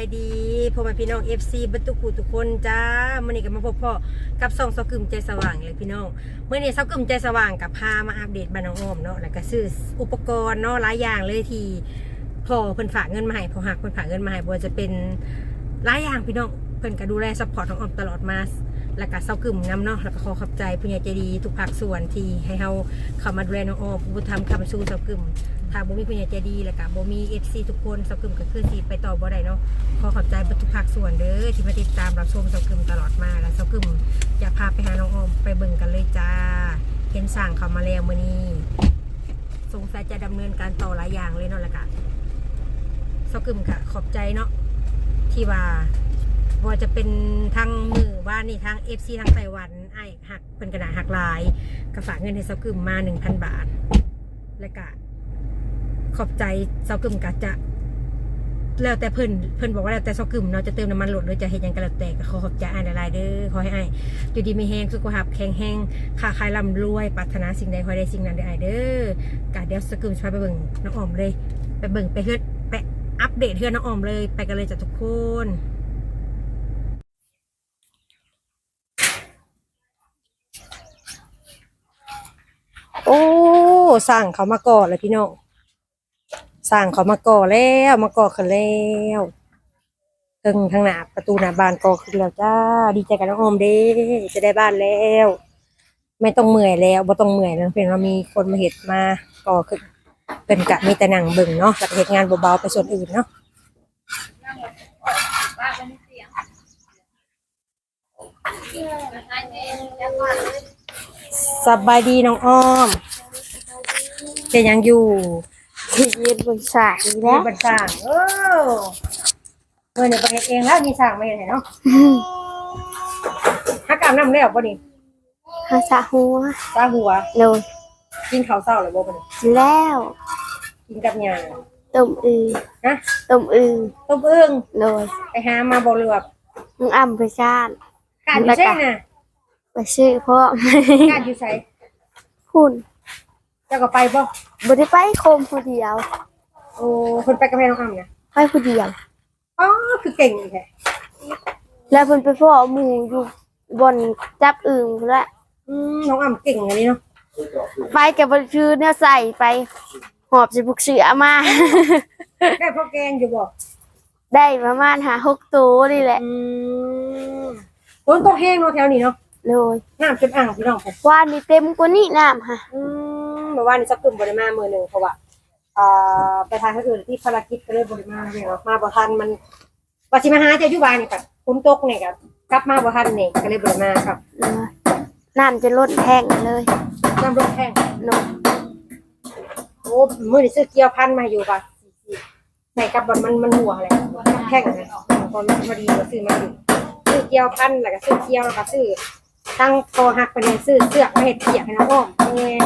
ายดีพ่อแม่พี่น้อง FC บรรทุกผู้ทุกคนจ้ามื่อนี้ก็มาพบพ่อกับส่องเสากึมใจสว่างเลยพี่น้องเมื่อนี้เสากึมใจสว่างกับพามาอัปเดตบ้านน้องอ้อมเนาะแล้วก็ซื้ออุปกรณ์เนาะหลายอย่างเลยทีพ่อเพิ่นฝากเงินมาให้พ่อหักเพิ่นฝากเงินมาให้บ่ว่าจะเป็นหลายอย่างพี่น้องเพิ่นก็ดูแลซัพพอร์ตน้องอ้อมตลอดมาแล้วก็เสากึมนำเนาะแล้วก็ขอขอบใจผู้ใหญ่ใจดีทุกภาคส่วนที่ให้เฮาเข้ามาดูแลน้องอ้อมผู้ทำคำสู้เสากึม ถ้าบ่มีผู้ใหญ่ใจดีแล้วก็บ่มี FC ทุกคนสกึมก็คือสิไปต่อบ่ได้เนาะขอขอบใจทุกภาคส่วนเด้อที่มาติดตามรับชมสกึมตลอดมาแล้วสกึมจะพาไปหาน้องออมไปเบิ่งกันเลยจ้า เห็นสั่งเขามาแล้วมื้อนี้สงสัยจะดำเนินการต่อหลายอย่างเลยเนาะล้วก็เสกึมค่ะขอบใจเนาะที่ว่าว่าจะเป็นทางมือว่านี่ทาง FC ทางไต้หวันไอ้หักเป็นกระดาษหักลายก็ฝากเงินให้สกึมมา1,000บาทแล้วก็ ขอบใจเสากึมก็จะแล้วแต่เพิ่นเพิ่นบอกว่าแล้วแต่ซอกกึมเนาะจะเติมน้ำมันรถหรือจะเฮ็ดยังก็แล้วแต่ก็ขอขอบใจอ้ายหลายๆเด้อขอให้อ้ายอยู่ดีมีแฮงสุขภาพแข็งแรงค้าขายร่ำรวยปรารถนาสิ่งใดขอได้สิ่งนั้นเด้ออ้ายเด้อกะเดี๋ยวสกึมจะพาไปเบิ่งน้องออมเลย ไปเบิ่งไปเฮ็ดไปอัปเดตเฮือนน้องออมเลยไปกันเลยจ้ะทุกคนโอ้สร้างเขามาก่อนเลยพี่น้อง สร้างเขามาก่อแล้วมาก่อขึ้นแล้วเทิงทางหน้าประตูหน้าบ้านก่อขึ้นแล้วจ้า ดีใจกับน้องโอมเด้จะได้บ้านแล้ว ไม่ต้องเมื่อยแล้วบ่ต้องเมื่อยแล้วเพียงเรามีคนมาเห็ดมาก่อขึ้นเป็นกะมีแต่หนังเบิ่งเนาะแล้วก็เฮ็ดงานเบาๆไปส่วนอื่นเนาะสบายดีน้องอ้อมเป็นยังอยู่ เย็นบนสายมีแล้วบัญชางเออเงินเนี่ยประเทศเองแล้วมีสั่งมาอย่างไรเนาะถ้ากามน้ำแล้วป่ะนี่ภาษาหัวตาหัวเลยกินข้าวเศร้าหรือบ่ป่ะนี่แล้วกินกับหยาต้มอือฮะต้มอือต้มอึ่งเลยไปหามาบ่เลือบมึงอ่ำไปชาติกาดอยู่ใช่น่ะไปซื้อพ่อ กาดอยู่ใส่คุณ เจ้าก็ไปบ่บได้ไปโคมผู้เดียว โอ้คนไปกับแม่น้องอ้ำนะไปผู้เดียวอ๋อคือเก่งอีกแท้แล้วเพิ่นไปพ่อหมูอยู่บนจับอึ่งพุ่นละอืมน้องอ้ำเก่งอันนี้เนาะไปกับบนชื่อเนี่ยใส่ไป หอบสิบุกเสือมา ได้พ่อแกงอยู่บ่ได้ประมาณหาหกตัวนี่แหละอืมฝนตกแห้งเนาะแถวนี้เนาะเลยน้ำเต็มอ่างพี่น้องผมว่านนี่เต็มกว่านี้น้ำค่ะอืม เมื่อวานนี้สักกลุ่มบริมามือหนึ่งเพราะว่าอ่าไปทางคนอื่นที่ภารกิจก็เลยบริมาเนี่ยเนาะมาบ่ทันมันว่าสิมาหาเจ้าอยู่บ้านนี่กับฝนตกเนี่ยกับกลับมาบ่ทันเนี่ยก็เลยบริมาครับเลยน้ำจะลดแห้งเลยน้ำรถแห้งเนอะโอ้มือนี่ซื้อเกี๊ยวพันมาอยู่ป่ะใส่กับบอลมันมันหัวอะไรแห้งนะตอนมันพอดีก็ซื้อมาอยู่ซื้อเกี๊ยวพันแล้วก็ซื้อเกี๊ยวแล้วก็ซื้อตั้งคอหักไปเนี่ยซื้อเสือกมาเห็ดเปียกให้น้องอ้อมเนี่ย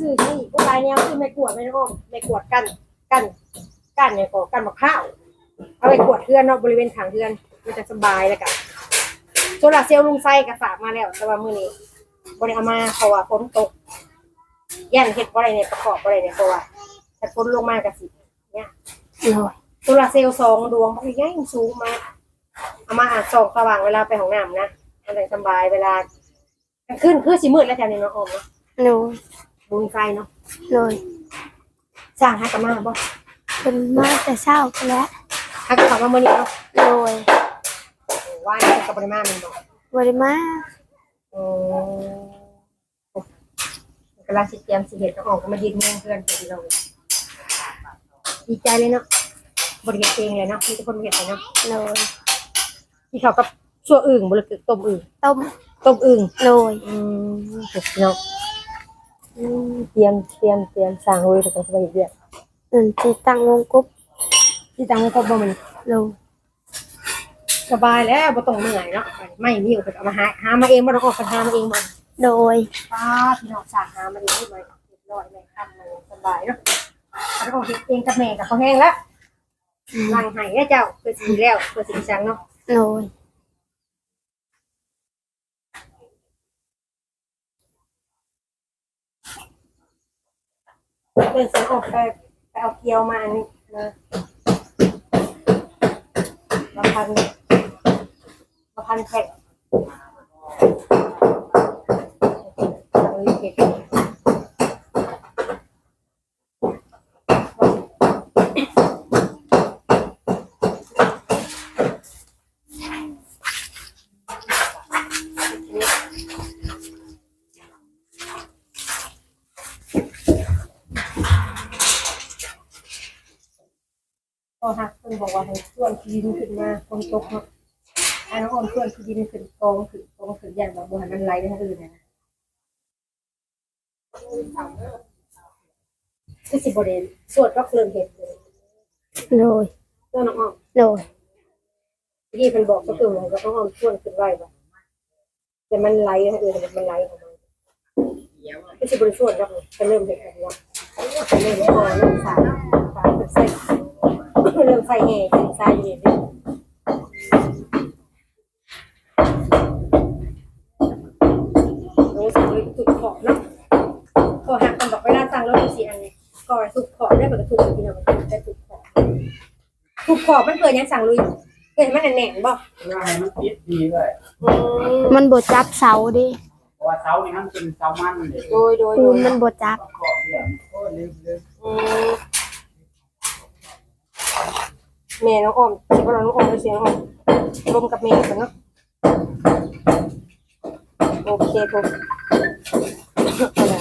ซื้อที่ก็ลายแนวซื้อไม่กวดไม่ได้อ้อมไม่กวดกันกันกันเนี่ยก็กันมะพร้าวเอาไปกวดเทือนเนาะบริเวณขางเทือนมันจะสบายแล้วกันโซลาร์เซลล์ลุงไส้กระฝากมาแล้วแต่ว่ามื้อนี้บริเอามาเพราะว่าฝนตกย่านเฮ็ดบ่ได้เนี่ยประกอบบ่ได้เนี่ยเพราะว่าถ้าฝนลงมากระสิเนี่ยเลยโซลาร์เซลล์สองดวงมันใหญ่สูงมากเอามาอาบส่องสว่างเวลาไปห้องน้ำนะมันจะสบายเวลากลางคืนคือสิมืดแล้วแถวนี้เนาะอ้อมเนาะเลย บุญไฟเนาะเลยสร้างให้กันมาบ่เป็นมาแต่เช้าไปแล้วถ้าเกิดเขามาเมื่อนี้เนาะเลยว่าเนี่ยกับปริมาณมันบอกบริมาอืมกำลังสิเตรียมสิเห็ดก็ออกมายืนเมืองเพื่อนพอดีเราเลยดีใจเลยเนาะบริเวณเองเลยเนาะมีทุกคนเห็นเลยเนาะเลยที่เขากับชั่วอึ่งบริเวณต้มอึ่งต้มต้มอึ่งเลยอืมเห็ดเนาะอืม เตรียมเตรียมเตรียมสร้างไว้ถึงสบายเดียวอืมจีตังวงกุ๊บที่ตังให้ครบบ่มันเลยสบายแล้วบ่ต้องเหนื่อยเนาะไม่มีเอาไปเอามาหาหามาเองบ่ต้องออกไปหามาเองมันโดยป้าพี่น้องสาหามาเองได้ไหมเรียบร้อยเลยทำเลยสบายเนาะแล้วก็เฮ็ดเองกับแม่กับเขาแห้งแล้วลังไห้แล้วเจ้าเพื่อสิแล้วเพื่อสิชังเนาะเลย เพื่อนสิออกไปไปเอาเกียวมาอันนี้นะพันมาพันแพ็คเฮ้ยเผ็ด พอหักคนบอกว่าให้ส่วนที่ ดินขึ้นมาคนตกเนาะอันน้องออมส่วนที่ดินขึ้นกองขึ้นกองขึ้นอย่างแบบบนมันไหลไปทางอื่นนะคือสิบเดนส่วนก็เคลื่อนเห็ดเลยโดยเจ้าน้องออมโดยที่เป็นบอกก็คือว่าน้องออมส่วนขึ้นไว้บ่แต่มันไหลไปทางอื่นแต่มันไหลของมันคือสิบริส่วนก็จะเริ่มเห็ดแบบนี้จะเริ่มพอเริ่มสายสายเป็นไส้ เริ่มไฟแห่เป็นไส้อยู่เรื่อยๆโอ้สั่งเลยถูกขอบเนาะพอหักกันบอกเวลาสั่งแล้วดูสิอันนี้ก่อนถูกขอบได้เหมือนกับถูกพี่น้องได้ถูกขอบถูกขอบมันเกิดยังสั่งลุยเกิดมันแหน่งบ่เพื่อให้มันติดดีเลยมันบ่จับเสาดิเพราะว่าเสานี่มันเป็นเสามันเลยโดยโดยปูดนมันบ่จับขอบเรื่องโอ้ลืมลืม แม่น้องออมสิว่าเราน้องออมเลยเสียงออมรวมกับแม่กันเนาะโอเคถูกเอาล่ะ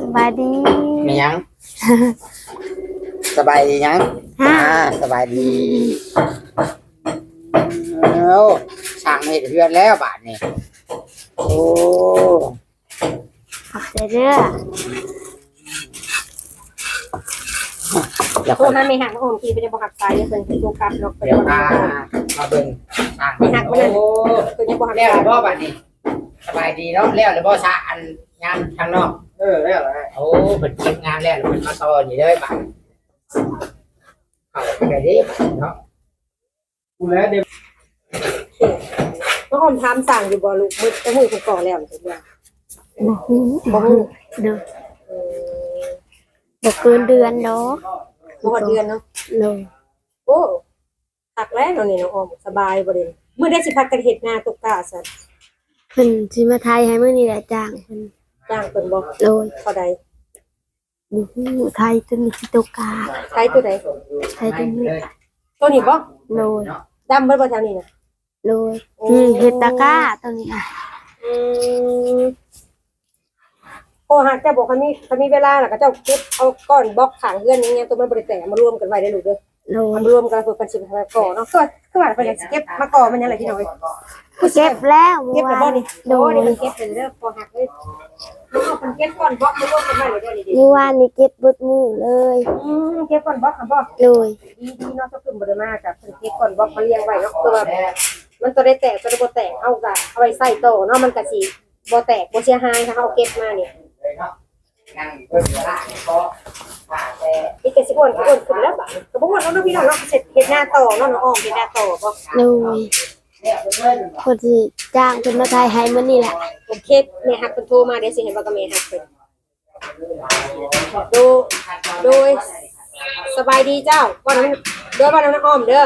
สบายดีมีหยัง สบายดีหยังฮะ อ่าสบายดีเอาสั่งเห็ดเฮือนแล้วบาทนี่โอ้ขอบใจเด้อเดี๋ยวโทษนะแม่หักน้องออมทีไปจะบอกหักสายเนี่ยเป็นคือตัวกลับเนาะไปเดี๋ยวบอกมาหักมาเบิ่งสั่งไม่หักมันนั่นโอ้ตัวนี้บอกหักแล้วสายหรือบ่บาทนี่สบายดีเนาะแล้วหรือบ่สะอันงานข้างนอก เออแล้วอะไรโอ้เปิดเก็บงานแล้วมันมาต่อนี่เลยบาท เอาไปดิเนาะกูแล้วเดี๋ยวน้องออมทำสั่งอยู่บ่ลูกมือจะมือคุณก่อแล้วเห็นยังบ่ฮู้บ่ฮู้เด้อเออบ่เกินเดือนดอกบ่ฮอดเดือนเนาะโดยโอ้พักแล้วเนาะนี่น้องออมสบายบ่เด่นมื้อได้สิพักกันเฮ็ดนาตกกาซะเพิ่นสิมาไทยให้มื้อนี้แหละจ้างเพิ่นจ้างเพิ่นบ่โดยเท่าใดบ่ฮู้ไทยจนมีสิตกกาใช้ตัวใด ไทยจนมีตัวนี้บ่โดยดำเบิดบ่แถวนี้น่ะโดยนี่เฮ็ดตะกร้าตัวนี้อะอืมโอ้หากเจ้าบอกคันนี้คันนี้เวลาน่ะก็เจ้าเก็บเอาก้อนบล็อกข้างเฮือนนี่ไงตัวมันบ่ได้แตกมารวมกันไว้ได้ลูกเด้อโดยมันรวมกันเพื่อกันสิบมาก่อเนาะก็คือว่าเพิ่นอยากสิเก็บมาก่อมันยังไงพี่น้อย เก็บแล้วเก็บแล้วบ่นี่โดโดยนี่มันเก็บเป็นเด้อพอหักเลยมันเอาเป็นเก็บก่อนบล็อกมันรวมกันไว้เลยเด้อดีเมื่อวานนี้เก็บเบิดมื้อเลยๆอืมเก็บก่อนบล็อกอะบ่โดยดีดีเนาะถ้าขึ้นบ่ได้มากับเพิ่นเก็บก่อนบล็อกมาเรียงไว้เนาะคือว่ามันตัวได้แตกตัวได้บ่แตกเอาก็เอาไว้ใส่โตะเนาะมันก็สิบ่แตกบ่เสียหายถ้าเฮาเก็บมาเนี่ยเลยเนาะนั่งเบิ่งเวลาก็ผ่าแต่อีกก็สิอ้วนก็อ้วนขึ้นแล้วบัดก็บ่อ้วนแล้วเนาะพี่น้องเนาะเสร็จเฮ็ดหน้าต่อเนาะน้องอ้อมเฮ็ดหน้าต่อบ่โดย แล้วเบิ่งเพิ่นสิจ้างเพิ่นมาไทยให้มื้อนี้แหละโอเคแม่ฮักเพิ่นโทรมาเดี๋ยวสิเห็นว่าก็แม่ฮักเพิ่นโดโดยสบายดีเจ้าว่าน้ำเด้อว่าน้ำอ้อมเด้อ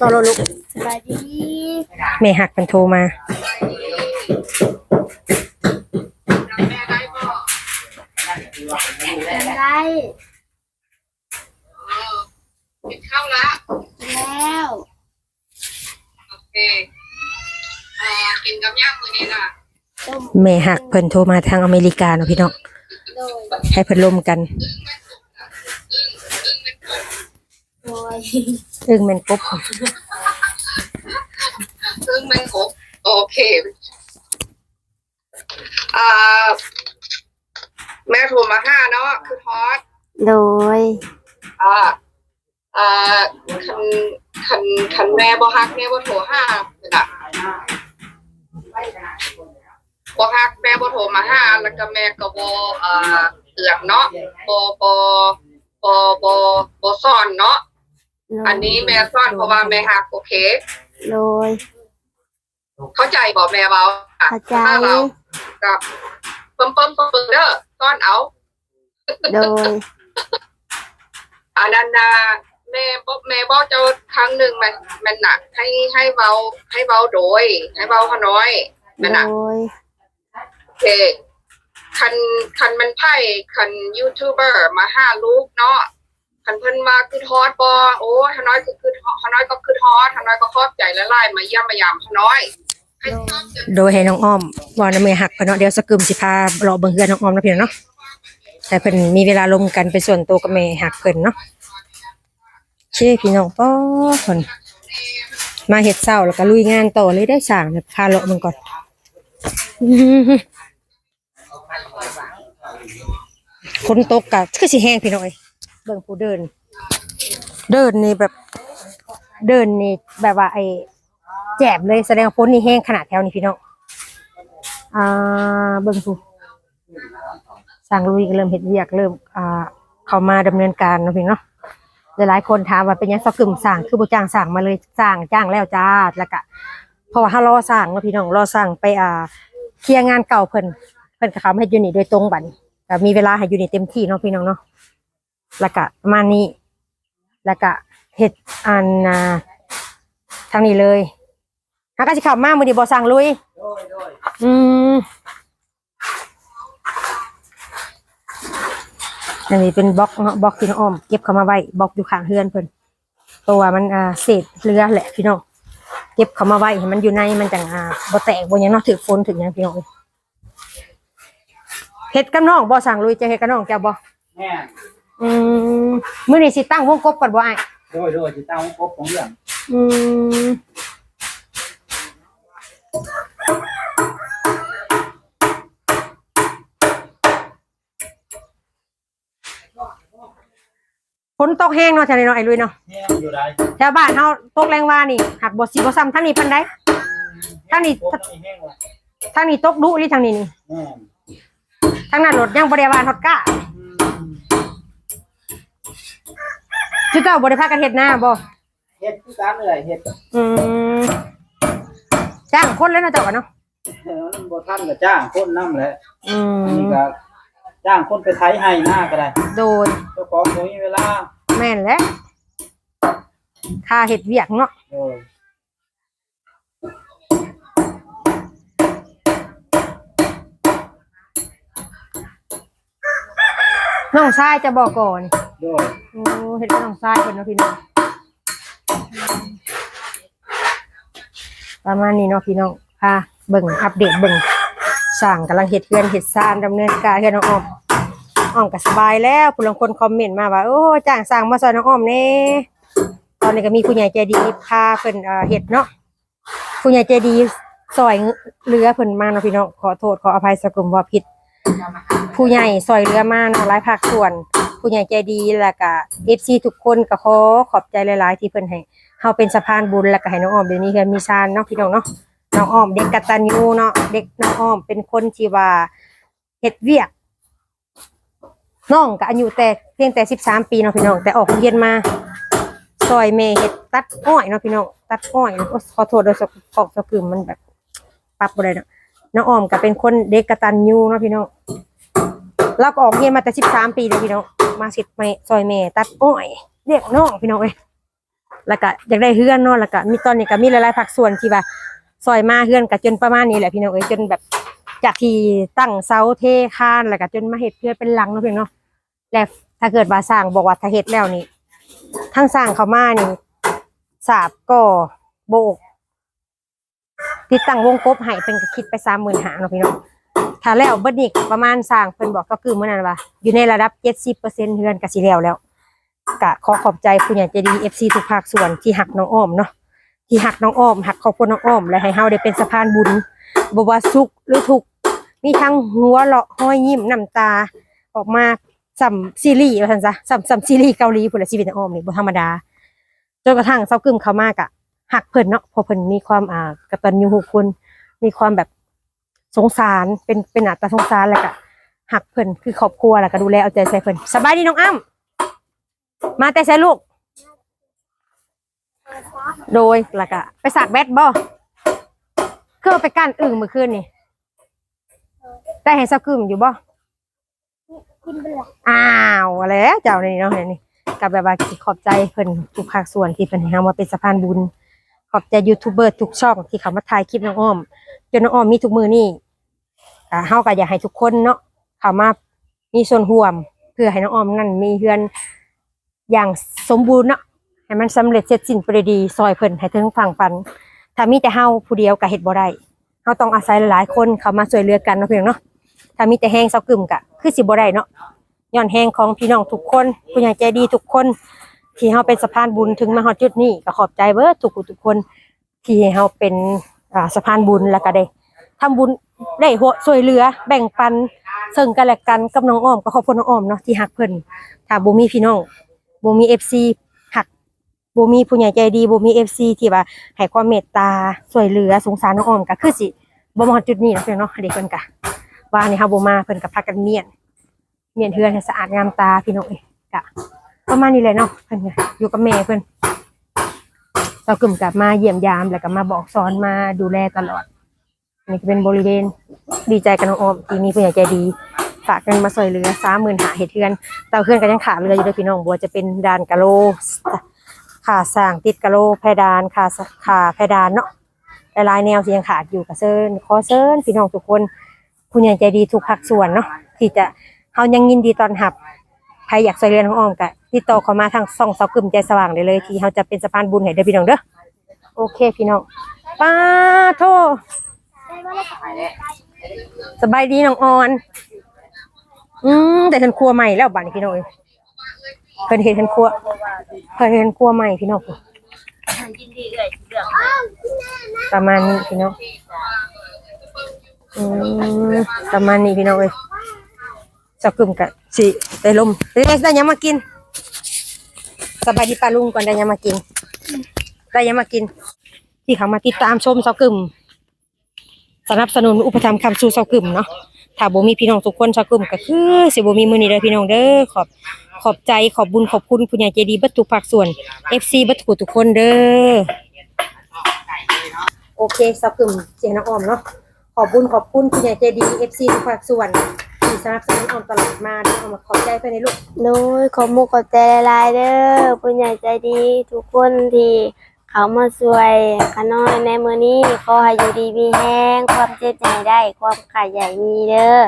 ต่อรลูกสบายดีแม่หักเป็นโทรมา เป็นไร กินข้าวละ แล้ว โอเคเอ่อกินกับย่างมือนี้ล่ะ ต้ม แม่หักเพิ่นโทรมาทางอเมริกาเนาะพี่น้องโดยให้เพิ่นลมกันโดยอึ้งแม่นกบซึ่งแมงกบโอเคอ่าแม่โทรมาห้าเนาะคือทอดโดยอ่าอ่าคันคันคันแม่บ่ฮักแม่บ่โทรห้าเลยล่ะ บ่ฮักแม่บ่โทรมาห้าแล้วก็แม่ก็บ่อ่าเตือนเนาะบ่บ่บ่บ่บ่ซ่อนเนาะอันนี้แม่ซ่อนเพราะว่าแม่หักโอเค โดย เข้าใจบอกแม่เบาอะเข้าใจ ถ้าเรากับเพิ่มเพิ่มเพิ่มเด้อซ่อนเอา โดยอันนั้นนะแม่บอกแม่บอกเจ้าครั้งหนึ่งมันมันหนักให้ให้เบาให้เบาโดย ให้เบาขน้อย มันหนักโดยโอ เคคันคันมันไพ่คันยูทูบเบอร์มาห้าลูกเนาะคันเพิ่นมาคือทอดบอโอ้ขน้อยก็คือขน้อยก็คือทอดขน้อยก็ขอบใจละลายมาเยี่ยมมายามขน้อยโดยให้น้องอ้อมว่าน้ำมือหักเพิ่นเนาะเดี๋ยวสกึมสิพารอเบิ่งเฮือนน้องอ้อมนะพี่องเนาะแต่เพิ่นมีเวลาลงกันเป็นส่วนตัวกับแม่หักเพิ่นเนาะเช่พี่น้องป้อเพิ่นมาเฮ็ดเช้าแล้วก็ลุยงานต่อเลยได้สร้างเดี๋ยพาเลาะมันก่อนอื้อหือ ฝนตกกะคือสิแห้งพี่น้องเอ้ยเบิ่งผู้เดิน เดินนี่แบบ เดินนี่แบบว่าไอ้แจบเลยแสดงว่าฝนนี่แห้งขนาดแถวนี้พี่น้องอ่าเบิ่งดูสร้างลุยก็เริ่มเห็ดเวียกเริ่มอ่าเข้ามาดำเนินการเนาะพี่เนาะหลายๆคนถามว่าเป็นยังสกึมสั่งคือบ่จ้างสั่งมาเลยจ้างจ้างแล้วจ้าแล้วก็เพราะว่าเฮารอสั่งเนาะพี่น้องรอสั่งไปอ่าเคลียร์งานเก่าเพิ่นเพิ่นก็เขามาเฮ็ดอยู่นี่โดยตรงบัดนี้ ก็มีเวลาให้อยู่ในเต็มที่เนาะพี่น้องเนาะแล้วก็ประมานี้แล้วก็เฮ็ดอันอ่าทางนี้เลยหากสิขับมามือดีบอสั่งลุยโดยโดยอืมอันนี้เป็นบล็อกเนาะบล็อกที่น้องอ้อมเก็บเข้ามาไว้บล็อกอยู่ข้างเฮือนเพิ่นตัวมันอ่าเศษเรือแหละพี่น้องเก็บเข้ามาไว้ให้มันอยู่ในมันจังอ่าบ่แตกบ่หยังเนาะถือฝนถึงหยังพี่น้อง ฮ็ดกับน้องบ่สั่งลุยจะเฮ็ดกับน้องเจ้าบ่แม่อืมมื้อนี้สิตั้งวงกบก่อนบ่อ้ายโดยโดยจิตตั้งครบของเรื่องอืมฝนตกแห้งเนาะแถวนี้เนาะไอ้ลุยเนาะแม่อยู่ได้แถวบ้านเฮาตกแรงว่านี่หักบ่สิบ่ซ้ำทางนี้ปานใดทางนี้ครบนี่แห้งว่ะทางนี้ตกดุหรือทางนี้นี่แม่ ทางนั้นรถยังบ่ได้ว่าฮอดก้าอืมคือเจ้าบ่ได้พากันเฮ็ดหน้าบ่เฮ็ดคือการเลยเฮ็ดอืมจ้างคนแล้วเนาะเจ้าก็เนาะเออมันบ่ทันก็จ้างคนนำแหละอือันนี้มก็จ้างคนไปไถให้หน้าก็ได้โดยเจ้าของบ่มีเวลาแม่นแหละค่าเฮ็ดเวียกเนาะโดย น้องชายจะบอกก่อนโดยโอ้เฮ็ดกับน้องชายเพิ่นเนาะพี่น้องประมาณนี้เนาะพี่น้องค่ะเบิ่งอัปเดตเบิ่งสร้างกำลังเฮ็ดเฮือนเฮ็ดซ่านดำเนินการเฮือนน้องอ้อมอ้อมก็สบายแล้วผู้ลางคนคอมเมนต์มาว่าโอ้จ้างสร้างมาซอยน้องอ้อมแน่ตอนนี้ก็มีผู้ใหญ่ใจดีพาเพิ่นเอ่อเฮ็ดเนาะผู้ใหญ่ใจดีซอยเรือเพิ่นมาเนาะพี่น้องขอโทษขออภัยสกุมว่าผิด ผู้ใหญ่ซอยเรือมาเนาะหลายภาคส่วน ผู้ใหญ่ใจดีแล้วก็ FC ทุกคนก็ขอขอบใจหลาย ๆ ที่เพิ่นให้เฮาเป็นสะพานบุญแล้วก็ให้น้องอ้อมเดี๋ยวนี้เฮือนมีชานเนาะพี่น้องเนาะน้องอ้อมเด็กกตัญญูเนาะเด็กน้องอ้อมเป็นคนที่ว่าเฮ็ดเวียกน้องก็อายุแต่เพียงแต่13ปีเนาะพี่น้องแต่ออกโรงเรียนมาซอยแม่เฮ็ดตัดอ้อยเนาะพี่น้องตัดอ้อยขอโทษโดยสกปรกสกึมมันแบบปรับบ่ได้เนาะ น้องออมก็เป็นคนเด็กกตัญญูเนาะพี่น้องเราก็ออกเรียนมาแต่สิบสามปีเลยพี่น้องมาสิแม่ซอยแม่ตัดอ้อยเรียกน้องพี่น้องเอ้ยแล้วก็อยากได้เฮือนเนาะแล้วก็มีตอนนี้ก็มีหลายๆภาคส่วนที่ว่าซอยมาเฮือนก็จนประมาณนี้แหละพี่น้องเอ้ยจนแบบจากที่ตั้งเสาเทคานแล้วก็จนมาเฮ็ดเพื่อเป็นหลังเนาะพี่น้องและถ้าเกิดว่าสร้างบอกว่าถ้าเฮ็ดแล้วนี่ทั้งสร้างเขามานี่สาบก็โบก ติดตั้งวงกบให้เป็นก็คิดไปสามหมื่นหาเนาะพี่น้องถ้าแล้วเบิดนี่ประมาณสร้างเพิ่นบอกก็คือเมื่อนั้นว่า อยู่ในระดับ70%เฮือนก็สิแล้วแล้วก็ขอขอบใจผู้ใหญ่ใจดี FC ทุกภาคส่วนที่หักน้องอ้อมเนาะที่หักน้องอ้อมหักครอบครัวน้องอ้อม และให้เฮาได้เป็นสะพานบุญบว่าสุขหรือทุกมีทั้งหัวเราะห้อยยิ้มน้ำตาออกมาสัมซีรีส์ว่าซั่นซะสัมสัมซีรีส์เกาหลีพุ่นละชีวิตน้องอ้อมนี่บ่ธรรมดาจนกระทั่งเซากึมเขามากอะ หักเพิ่นเนาะพราะเพิ่นมีความอ่ากตัญญูรู้คุณมีความแบบสงสารเป็นเป็นอาตาสงสารแหล้วก็หักเพิ่นคือครอบครัวแล้วก็ดูแลเอาใจใส่เพิ่นสบายดีน้องอ้ำมาแต่ใส่ลูก โดยแล้วก็ไปสากแบตบ่คือเอไปก้านอึ่งเมื่อคืนนี่ได้เห็นสักกึมอยู่บ่กินไปลยอ้าวอะไรเจ้านี่เนาะนี่กับแบบว่าขอบใจเพิ่นทุกภาคส่วนที่เพิ่นให้เฮามาเป็นสะพานบุญ ขอบใจยูทูบเบอร์ทุกช่องที่เขามาถ่ายคลิปน้องอ้อม จนน้องอ้อมมีทุกมือนี่อ่าเฮาก็อยากให้ทุกคนเนาะเข้ามามีส่วนร่วม เพื่อให้น้องอ้อมนั่นมีเฮือนอย่างสมบูรณ์เนาะให้มันสำเร็จเสร็จสิ้นไปด้วยดีซอยเพิ่นให้ถึงฝั่งฝัน ถ้ามีแต่เฮาผู้เดียวก็เฮ็ดบ่ได้เฮาต้องอาศัยหลายๆคนเข้ามาช่วยเหลือกันเนาะเพียงเนาะถ้ามีแต่แห้งเซากึ่มก็คือสิบ่ได้เนาะย้อนแห้งของพี่น้องทุกคนผู้ใหญ่ใจดีทุกคน ที่เฮาเป็นสะพานบุญถึงมาฮอดจุดนี้ก็ขอบใจเบิดทุกคนทุกคนที่เฮาเป็นอ่าสะพานบุญแล้วก็ได้ทำบุญได้หัวช่วยเหลือ แบ่งปันซึ่งกันและกันกับน้องอ้อมก็ขอบคุณน้องอ้อมเนาะที่ฮักเพิ่นถ้าบ่มีพี่น้องบ่มี FC ฮักบ่มีผู้ใหญ่ใจดีบ่มี FC ที่ว่าให้ความเมตตาช่วยเหลือสงสารน้องอ้อมก็คือสิบ่มาฮอดจุดนี้เนาะเพิ่นเนาะเด็กเพิ่นก็ว่านี่เฮาบ่มาเพิ่นก็พากันเมียนเมียนเฮือนให้สะอาดงามตาพี่น้องเอ้ยกะ ประมาณนี้เลยเนาะเพิ่อนอยู่กับแม่เพิ่อนเรากลุ่มกลับมาเยี่ยมยามแล้วก็มาบอกสอนมาดูแลตลอดนี่ก็เป็นบริเวณดีใจกับน้องออมที่มีผู้ใหญ่ใจดีฝากเงินมาช่วยเหลือสามหมื่นหาเห็ดเฮือนเตาเฮือนก็ยังขาดเรืออยู่เลยพี่น้องบัวจะเป็นดานกะโลขาสร้างติดกะโลแพดานขาสขาแพดานเนาะหลายแนวที่ยังขาดอยู่กับเซินขอเซินพี่น้องทุกคนผู้ใหญ่ใจดีทุกภาคส่วนเนาะที่จะเขายังยินดีตอนหับ ใครอยากช่วยเหลือน้องอ้อมก็ติดต่อเข้ามาทางส่องเสากึ่มใจสว่างได้เลย ที่เขาจะเป็นสะพานบุญให้เด้อพี่น้องเด้อโอเคพี่น้องป้าโทสบายดีน้องออนอืมแต่ฉันครัวใหม่แล้วบ้านพี่น้องเอ้ยเพิ่นเห็นฉันครัวเพิ่นเห็นครัวใหม่พี่น้องประมาณนี้พี่น้องอืมประมาณนี้พี่น้องเอ้ยเจ้ากึ่มกะ สิได้ลมได้ได้ยังมากินสบายดีปาลุงก่อนได้ยังมากิน ได้ยังมากิน ที่เขามาติดตามชมเจ้ากึ่มสนับสนุนอุปถัมภ์คำสู่เจ้ากึ่มเนาะถ้าบ่มีพี่น้องทุกคนเจ้ากึ่มก็คือสิบ่มีมือนี้เด้อพี่น้องเด้อขอบขอบใจขอบบุญขอบคุณผู้ใหญ่ใจดีบัดทุกภาคส่วน FC เบัดทุกทุกคนเด้อโอเคเจ้ากึ่มเสียงน้องออมเนาะขอบบุญขอบคุณผู้ใหญ่ใจดี FC ทุกภาคส่วน ที่สนับสนุนออมตลอดมาเด้อเอามาขอบใจเพื่อนในลูกโดยขอมุกขอบใจหลายๆเด้อผู้ใหญ่ใจดีทุกคนที่เขามาช่วยขาน้อยในมือนี้ขอให้อยู่ดีมีแห้งความเจ็บใหญ่ได้ ความขายใหญ่มีเด้อ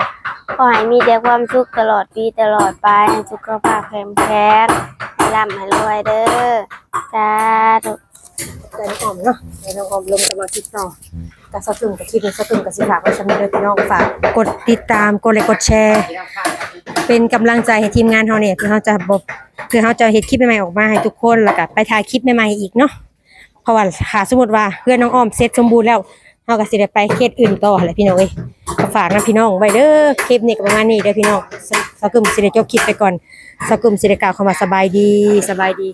ขอให้มีแต่ความสุขตลอดปีตลอดไปสุขภาพแข็งแรงให้ร่ำให้รวยเด้อสาธุ ใจน้องออมเนาะใจน้องออมลงตลอดติดต่อแต่สะตึมกับคลิปนี้สะตึมกับสิฝากไว้สำหรับเด้พี่น้องฝากกดติดตามกดไลค์กดแชร์ เป็นกำลังใจให้ทีมงานเฮาเนี่ยเพื่อเฮาจะบบเพื่อเฮาจะเฮ็ดคลิปใหม่ๆออกมาให้ทุกคนแล้วก็ไปถ่ายคลิปใหม่ๆอีกเนาะเพราะว่าหาสมมติว่าเพื่อนน้องออมเสร็จสมบูรณ์แล้วเฮาก็สิได้ไปเขตอื่นต่อแหละพี่น้องเอ้ยก็ฝากนะพี่น้องไว้เด้อคลิปนี้ก็ประมาณนี้เด้อพี่น้องสสกึมสิได้จบคลิปไปก่อนสกึมสิได้กล่าวคำว่าสบายดีสบายดี